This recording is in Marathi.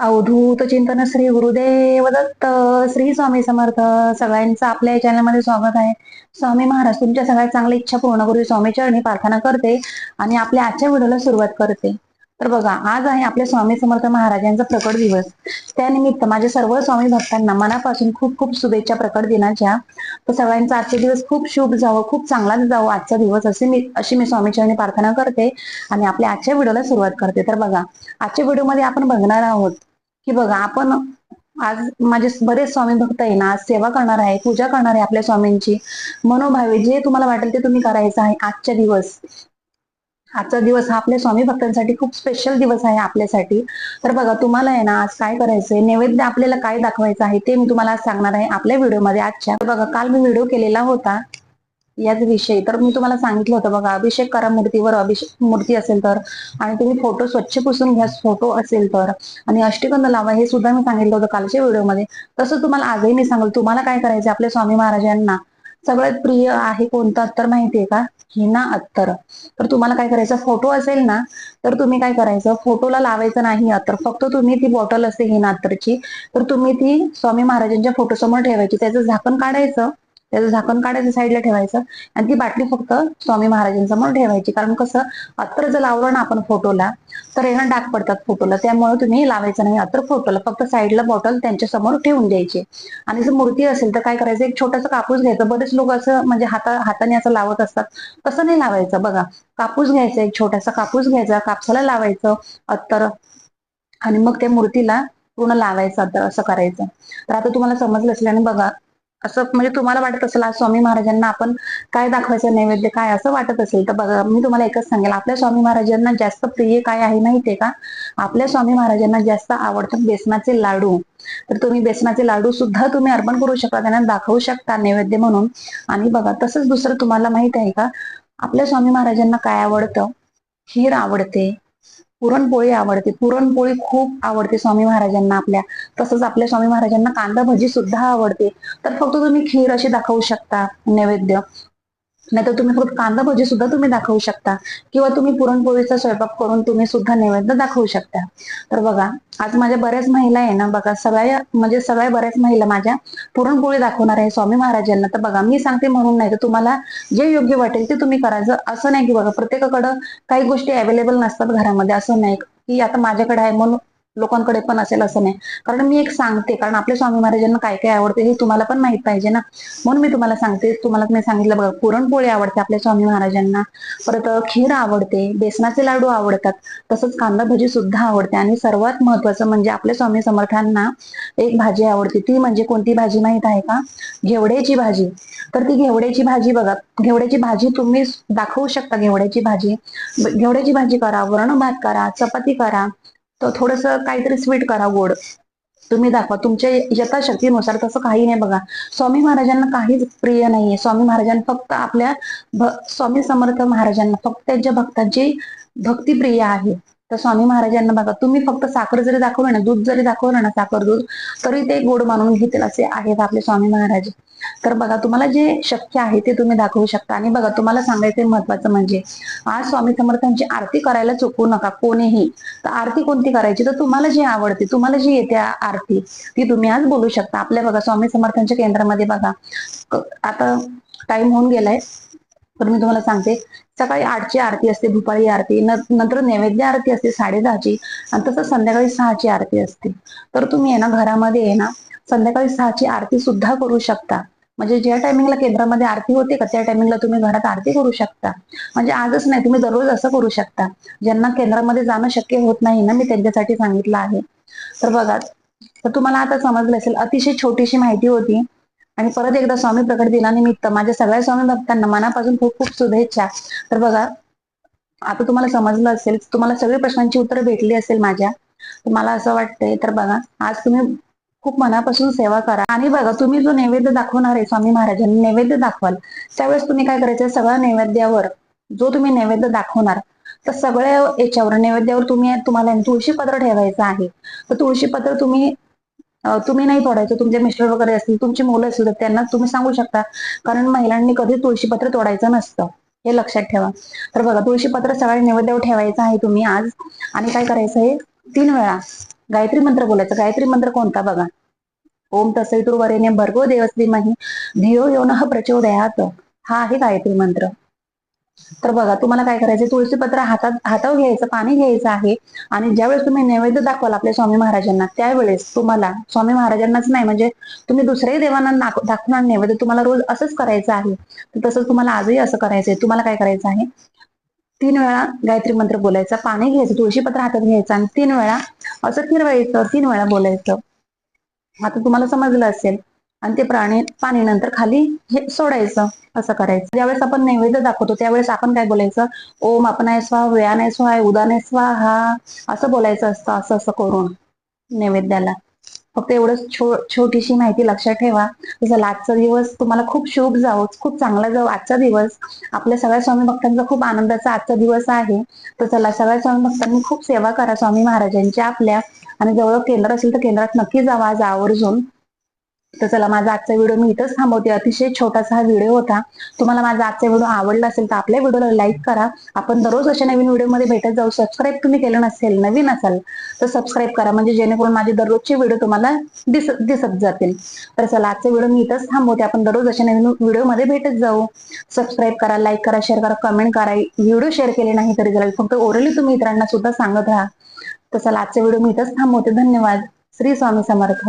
अवधूत चिंतन श्री गुरुदेव दत्त श्री स्वामी समर्थ. सगळ्यांचं आपल्या या चॅनलमध्ये स्वागत आहे. स्वामी महाराज तुमच्या सगळ्या चांगल्या इच्छा पूर्ण करू स्वामी चरणी प्रार्थना करते आणि आपल्या आजच्या व्हिडिओला सुरुवात करते. तर बघा आज आहे आपल्या स्वामी समर्थ महाराजांचा प्रकट दिवस. त्यानिमित्त माझ्या सर्व स्वामी भक्तांना मनापासून खूप खूप शुभेच्छा प्रकट दिनाच्या. तर सगळ्यांचा आजचा दिवस खूप शुभ जावं खूप चांगलाच जावं आजचा दिवस असे मी अशी मी स्वामीचरणी प्रार्थना करते आणि आपल्या आजच्या व्हिडिओला सुरुवात करते. तर बघा आजच्या व्हिडिओमध्ये आपण बघणार आहोत की बघा आपण आज माझे बरेच स्वामी भक्त आहे ना आज सेवा करणार आहे पूजा करणार आहे आपल्या स्वामींची. मनोभावे जे तुम्हाला वाटेल ते तुम्ही करायचं आहे आजच्या दिवस. आजचा दिवस हा आपल्या स्वामी भक्तांसाठी खूप स्पेशल दिवस आहे आपल्यासाठी. तर बघा तुम्हाला आहे ना आज काय करायचंय? नैवेद्य आपल्याला काय दाखवायचं आहे ते मी तुम्हाला आज सांगणार आहे आपल्या व्हिडिओमध्ये आजच्या. बघा काल मी व्हिडिओ केलेला होता. याच विषयी. तर मी तुम्हाला सांगितलं होतं बघा अभिषेक करा मूर्तीवर अभिषेक मूर्ती असेल तर आणि तुम्ही फोटो स्वच्छ पुसून घ्या फोटो असेल तर. आणि अष्टगंध लावा हे सुद्धा मी सांगितलं होतं कालच्या व्हिडिओमध्ये. तसं तुम्हाला आजही मी सांगेल तुम्हाला काय करायचं आपल्या स्वामी महाराजांना सगळ्यात प्रिय आहे कोणतं अत्तर माहितीये का? हिना अत्तर. तर तुम्हाला काय करायचं? फोटो असेल ना तर तुम्ही काय करायचं? फोटोला लावायचं नाही अत्तर. फक्त तुम्ही ती बॉटल असते हिना अत्तरची तर तुम्ही ती स्वामी महाराजांच्या फोटो समोर ठेवायची. त्याचं झाकण काढायचं त्याचं झाकण काढायचं साईडला ठेवायचं. आणि ती बाटली फक्त स्वामी महाराजांसमोर ठेवायची. कारण कसं अत्र जर लावलं ना आपण फोटोला तर हे डाग पडतात फोटोला त्यामुळे तुम्ही लावायचं नाही. अत्र फोटोला फक्त साईडला बॉटल त्यांच्यासमोर ठेवून द्यायची. आणि जर मूर्ती असेल तर काय करायचं एक छोटासा कापूस घ्यायचं. बरेच लोक असं म्हणजे हाता हाताने असं लावत असतात. तसं नाही लावायचं. बघा कापूस घ्यायचा एक छोटासा कापूस घ्यायचा कापसाला लावायचं अत्तर. आणि मग त्या मूर्तीला पूर्ण लावायचं अत्तर असं करायचं. तर आता तुम्हाला समजलं असेल आणि बघा असं म्हणजे तुम्हाला वाटत असेल आज स्वामी महाराजांना आपण काय दाखवायचं नैवेद्य काय? असं वाटत असेल. तर बघा मी तुम्हाला एकच सांगेल. आपल्या स्वामी महाराजांना जास्त प्रिय काय आहे माहितीये का? आपल्या स्वामी महाराजांना जास्त आवडतात बेसनाचे लाडू. तर तुम्ही बेसनाचे लाडू सुद्धा तुम्ही अर्पण करू शकता त्यांना दाखवू शकता नैवेद्य म्हणून. आणि बघा तसंच दुसरं तुम्हाला माहीत आहे का? आपल्या स्वामी महाराजांना काय आवडतं? खीर आवडते. पुरणपोळी आवडते. पुरणपोळी खूप आवडते स्वामी महाराजांना आपल्या. तसंच आपल्या स्वामी महाराजांना कांदा भजी सुद्धा आवडते. तर फक्त तुम्ही खीर अशी दाखवू शकता नैवेद्य. नाहीतर तुम्ही फक्त कांदा भजी सुद्धा तुम्ही दाखवू शकता. किंवा तुम्ही पुरणपोळीचा स्वयंपाक करून तुम्ही सुद्धा नैवेद्य दाखवू शकता. तर बघा आज माझ्या बऱ्याच महिला आहे ना बघा सगळ्या म्हणजे सगळ्या बऱ्याच महिला माझ्या पुरणपोळी दाखवणार आहे स्वामी महाराजांना. तर बघा मी सांगते म्हणून नाही तर तुम्हाला जे योग्य वाटेल ते तुम्ही करायचं असं नाही की बघा प्रत्येकाकडं काही गोष्टी अवेलेबल नसतात घरामध्ये असं नाही की आता माझ्याकडे आहे म्हणून लोकांकडे पण असेल असं नाही. कारण मी एक सांगते कारण आपल्या स्वामी महाराजांना काय काय आवडते हे तुम्हाला पण माहीत पाहिजे ना. म्हणून मी तुम्हाला सांगते तुम्हाला मी सांगितलं बघा पुरणपोळी आवडते आपल्या स्वामी महाराजांना. परत खीर आवडते बेसनाचे लाडू आवडतात तसंच कांदा भजी सुद्धा आवडते. आणि सर्वात महत्वाचं म्हणजे आपल्या स्वामी समर्थांना एक भाजी आवडते. ती म्हणजे कोणती भाजी माहीत आहे का? घेवड्याची भाजी. तर ती घेवड्याची भाजी बघा घेवड्याची भाजी तुम्ही दाखवू शकता घेवड्याची भाजी. घेवड्याची भाजी करा वरण भात करा चपाती करा तर थोडस काहीतरी स्वीट करा गोड. तुम्ही दाखवा. तुमच्या यथाशक्तीनुसार तसं काही नाही बघा. स्वामी महाराजांना काहीच प्रिय नाहीये. स्वामी महाराजांना फक्त आपल्या स्वामी समर्थ महाराजांना फक्त त्यांच्या भक्तांची भक्ती प्रिय आहे. तर स्वामी महाराजांना बघा तुम्ही फक्त साखर जरी दाखवलं ना दूध जरी दाखवलं ना साखर दूध तरी ते गोड मानून घेतील असे आहेत आपले स्वामी महाराज. तर बघा तुम्हाला जे शक्य आहे ते तुम्ही दाखवू शकता. आणि बघा तुम्हाला सांगायचं महत्वाचं म्हणजे आज स्वामी समर्थांची आरती करायला चुकवू नका कोणीही. तर आरती कोणती करायची? तर तुम्हाला जी आवडते तुम्हाला जी येते आरती ती तुम्ही आज बोलू शकता. आपल्या बघा स्वामी समर्थांच्या केंद्रामध्ये बघा आता टाइम होऊन गेलाय. तर मी तुम्हाला सांगते सकाळी आठची आरती असते भूपाळी आरती नंतर नैवेद्य आरती असते साडे दहाची आणि तसं संध्याकाळी सहाची आरती असते. तर तुम्ही आहे ना घरामध्ये आहे ना संध्याकाळी सहाची आरती सुद्धा करू शकता. म्हणजे ज्या टायमिंगला केंद्रामध्ये आरती होते का त्या टायमिंगला तुम्ही घरात आरती करू शकता. म्हणजे आजच नाही तुम्ही दररोज असं करू शकता. ज्यांना केंद्रामध्ये जाणं शक्य होत नाही ना मी त्यांच्यासाठी सांगितलं आहे. तर बघा तर तुम्हाला आता समजलं असेल अतिशय छोटीशी माहिती होती. आणि परत एकदा स्वामी प्रकट दिनानिमित्त माझ्या सगळ्या स्वामी भक्तांना मनापासून खूप खूप शुभेच्छा. तर बघा आता तुम्हाला समजलं असेल तुम्हाला सगळी प्रश्नांची उत्तरं भेटली असेल माझ्या तुम्हाला असं वाटतंय तर बघा आज तुम्ही खूप मनापासून सेवा करा. आणि बघा तुम्ही जो नैवेद्य दाखवणार आहे स्वामी महाराजांनी नैवेद्य दाखवाल. त्यावेळेस तुम्ही काय करायचं सगळ्या नैवेद्यावर जो तुम्ही नैवेद्य दाखवणार तर सगळ्या याच्यावर नैवेद्यावर तुम्ही तुम्हाला तुळशी पत्र ठेवायचं आहे. तर तुळशी पत्र तुम्ही तुम्ही नाही तोडायचं तुमचे मिस्टर वगैरे असतील तुमची मुलं असतील तर त्यांना तुम्ही सांगू शकता. कारण महिलांनी कधी तुळशीपत्र तोडायचं नसतं. हे लक्षात ठेवा. तर बघा तुळशीपत्र सगळ्या नैवेद्यावर ठेवायचं आहे तुम्ही आज. आणि काय करायचं आहे? तीन वेळा. गायत्री मंत्र बोलायचं. गायत्री मंत्र कोणता बघा? ओम तसैतुर्वरेने भर्गो देवस धीमहि धियो योन प्रचोदयात. हा आहे गायत्री मंत्र. तर बघा तुम्हाला काय करायचं तुळशीपत्र हातात हातावर घ्यायचं पाणी घ्यायचं आहे. आणि ज्यावेळेस तुम्ही नैवेद्य दाखवाल आपल्या स्वामी महाराजांना त्यावेळेस तुम्हाला स्वामी महाराजांनाच नाही म्हणजे तुम्ही दुसऱ्याही देवांना दाखवणार नैवेद्य तुम्हाला रोज असंच करायचं आहे. तर तसंच तुम्हाला आजही असं करायचंय. तुम्हाला काय करायचं आहे? तीन वेळा गायत्री मंत्र बोलायचा पाणी घ्यायचं तुळशीपत्र हातात घ्यायचं आणि तीन वेळा असं फिरवायचं तीन वेळा बोलायचं. आता तुम्हाला समजलं असेल आणि ते प्राणी पाणी नंतर खाली हे सोडायचं असं करायचं. ज्यावेळेस आपण नैवेद्य दाखवतो त्यावेळेस आपण काय बोलायचं? ओम आपण आहे स्वा वेळाने आहे स्वा नाही स्वा हा असं बोलायचं असतं असं असं करून नैवेद्याला. फक्त एवढंच छो छोटीशी माहिती लक्षात ठेवा. जसं आजचा दिवस तुम्हाला खूप शुभ जावो खूप चांगला जावो. आजचा दिवस आपल्या सगळ्या स्वामी भक्तांचा खूप आनंदाचा आजचा दिवस आहे. तर चला सगळ्या स्वामी भक्तांनी खूप सेवा करा. स्वामी महाराजांची आपल्या आणि जवळ केंद्र असेल तर केंद्रात नक्की जावा आज आवर्जून. तर चला माझा आजचा व्हिडिओ मी इथंच थांबवते. अतिशय छोटासा हा व्हिडिओ होता. तुम्हाला माझा आजचा व्हिडिओ आवडला असेल तर आपल्या व्हिडिओला लाईक करा. आपण दररोज अशा नवीन व्हिडिओमध्ये भेटत जाऊ. सबस्क्राईब तुम्ही केलं नसेल नवीन असाल तर सबस्क्राईब करा. म्हणजे जेणेकरून माझे दररोजचे व्हिडिओ तुम्हाला दिसत दिसत जातील. तर चला आजचा व्हिडिओ मी इथंच थांबवते. आपण दररोज अशा नवीन व्हिडिओमध्ये भेटत जाऊ. सबस्क्राईब करा लाईक करा शेअर करा कमेंट करा. व्हिडिओ शेअर केले नाही तरी चालेल. फक्त ओरली तुम्ही इतरांना सुद्धा सांगत राहा. तर चला आजचा व्हिडिओ मी इथंच थांबवते. धन्यवाद. श्री स्वामी समर्थ.